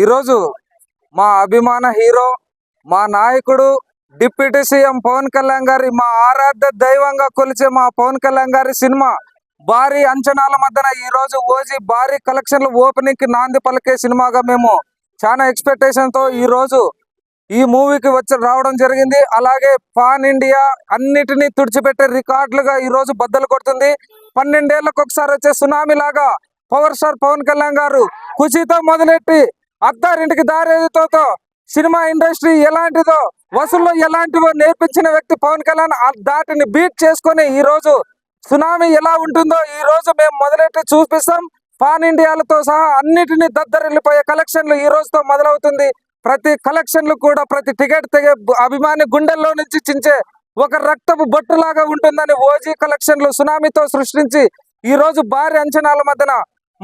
ఈరోజు మా అభిమాన హీరో మా నాయకుడు డిప్యూటీ సీఎం పవన్ కళ్యాణ్ గారి మా ఆరాధ్య దైవంగా కొలిచే మా పవన్ కళ్యాణ్ గారి సినిమా భారీ అంచనాల మధ్యన ఈ రోజు ఓజీ భారీ కలెక్షన్లు ఓపెనింగ్కి నాంది పలికే సినిమాగా మేము చాలా ఎక్స్పెక్టేషన్తో ఈ రోజు ఈ మూవీకి వచ్చి రావడం జరిగింది. అలాగే పాన్ ఇండియా అన్నిటినీ తుడిచిపెట్టే రికార్డులుగా ఈ రోజు బద్దలు కొడుతుంది. పన్నెండేళ్ళకు ఒకసారి వచ్చే సునామీ లాగా పవర్ స్టార్ పవన్ కళ్యాణ్ గారు ఖుషీతో మొదలెట్టి అత్తారింటికి దారేదితో సినిమా ఇండస్ట్రీ ఎలాంటిదో వసూల్లో ఎలాంటివో నేర్పించిన వ్యక్తి పవన్ కళ్యాణ్ దాటిని బీట్ చేసుకొని ఈ రోజు సునామీ ఎలా ఉంటుందో ఈ రోజు మేము మొదలెట్టి చూపిస్తాం. పాన్ ఇండియాలతో సహా అన్నిటిని దద్దరిల్లిపోయే కలెక్షన్లు ఈ రోజుతో మొదలవుతుంది. ప్రతి కలెక్షన్లు కూడా ప్రతి టికెట్ తెగే అభిమాని గుండెల్లో నుంచి చించే ఒక రక్తపు బొట్టులాగా ఉంటుందని ఓజీ కలెక్షన్లు సునామీతో సృష్టించి ఈ రోజు భారీ అంచనాల మధ్యన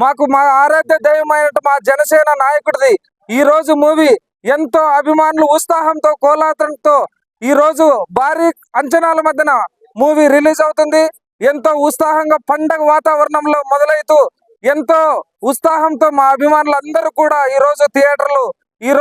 మాకు మా ఆరాధ్య దైవమైన మా జనసేన నాయకుడిది. ఈ రోజు మూవీ ఎంతో అభిమానులు ఉత్సాహంతో కోలాటంతో ఈ రోజు భారీ అంచనాల మధ్యన మూవీ రిలీజ్ అవుతుంది. ఎంతో ఉత్సాహంగా పండగ వాతావరణంలో మొదలైతూ ఎంతో ఉత్సాహంతో మా అభిమానులు అందరూ కూడా ఈ రోజు థియేటర్లు ఈ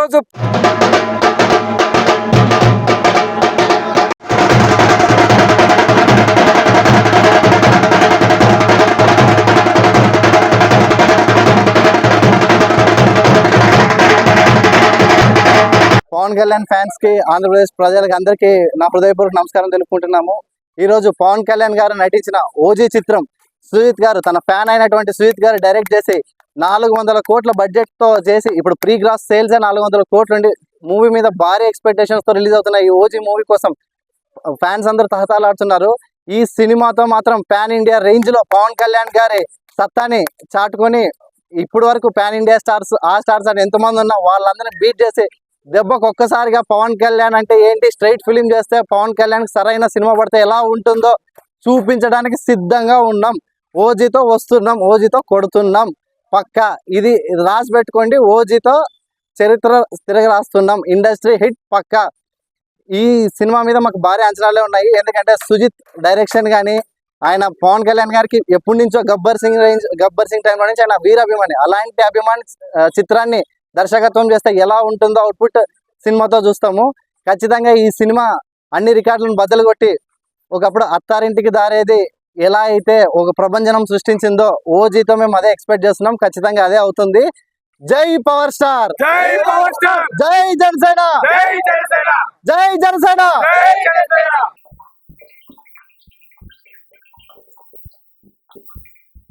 పవన్ కళ్యాణ్ ఫ్యాన్స్కి ఆంధ్రప్రదేశ్ ప్రజలకు అందరికీ నా హృదయపూర్వక నమస్కారం తెలుపుకుంటున్నాము. ఈ రోజు పవన్ కళ్యాణ్ గారు నటించిన ఓజీ చిత్రం సుజిత్ గారు తన ఫ్యాన్ అయినటువంటి సుజిత్ గారు డైరెక్ట్ చేసి నాలుగు వందల కోట్ల బడ్జెట్తో చేసి ఇప్పుడు ప్రీ గ్రాస్ సేల్స్ నాలుగు వందల కోట్లుండి మూవీ మీద భారీ ఎక్స్పెక్టేషన్స్తో రిలీజ్ అవుతున్న ఈ ఓజీ మూవీ కోసం ఫ్యాన్స్ అందరూ తహతాలాడుతున్నారు ఈ సినిమాతో మాత్రం పాన్ ఇండియా రేంజ్లో పవన్ కళ్యాణ్ గారి సత్తాని చాటుకొని ఇప్పటి వరకు పాన్ ఇండియా స్టార్స్ ఆ స్టార్స్ అని ఎంతమంది ఉన్నా వాళ్ళందరినీ బీట్ చేసి దెబ్బకు ఒక్కసారిగా పవన్ కళ్యాణ్ అంటే ఏంటి? స్ట్రైట్ ఫిలిం చేస్తే పవన్ కళ్యాణ్ సరైన సినిమా పడితే ఎలా ఉంటుందో చూపించడానికి సిద్ధంగా ఉన్నాం. ఓజీతో వస్తున్నాం ఓజీతో కొడుతున్నాం. పక్క ఇది రాసి పెట్టుకోండి. ఓజీతో చరిత్ర తిరగ రాస్తున్నాం ఇండస్ట్రీ హిట్ పక్క. ఈ సినిమా మీద మాకు భారీ అంచనాలే ఉన్నాయి. ఎందుకంటే సుజిత్ డైరెక్షన్ కానీ ఆయన పవన్ కళ్యాణ్ గారికి ఎప్పటి నుంచో గబ్బర్ సింగ్ రేంజ్ గబ్బర్ సింగ్ టైంలో నుంచి ఆయన వీర అభిమాని అలాంటి అభిమాని చిత్రాన్ని దర్శకత్వం చేస్తే ఎలా ఉంటుందో అవుట్పుట్ సినిమాతో చూస్తాము. ఖచ్చితంగా ఈ సినిమా అన్ని రికార్డులను బద్దలు కొట్టి ఒకప్పుడు అత్తారింటికి దారేది ఎలా అయితే ఒక ప్రభంజనం సృష్టించిందో ఓజీతో మేము అదే ఎక్స్పెక్ట్ చేస్తున్నాం. ఖచ్చితంగా అదే అవుతుంది. జై పవర్ స్టార్! జై పవర్ స్టార్! జై జనసేన! జై జనసేన! జై జనసేన!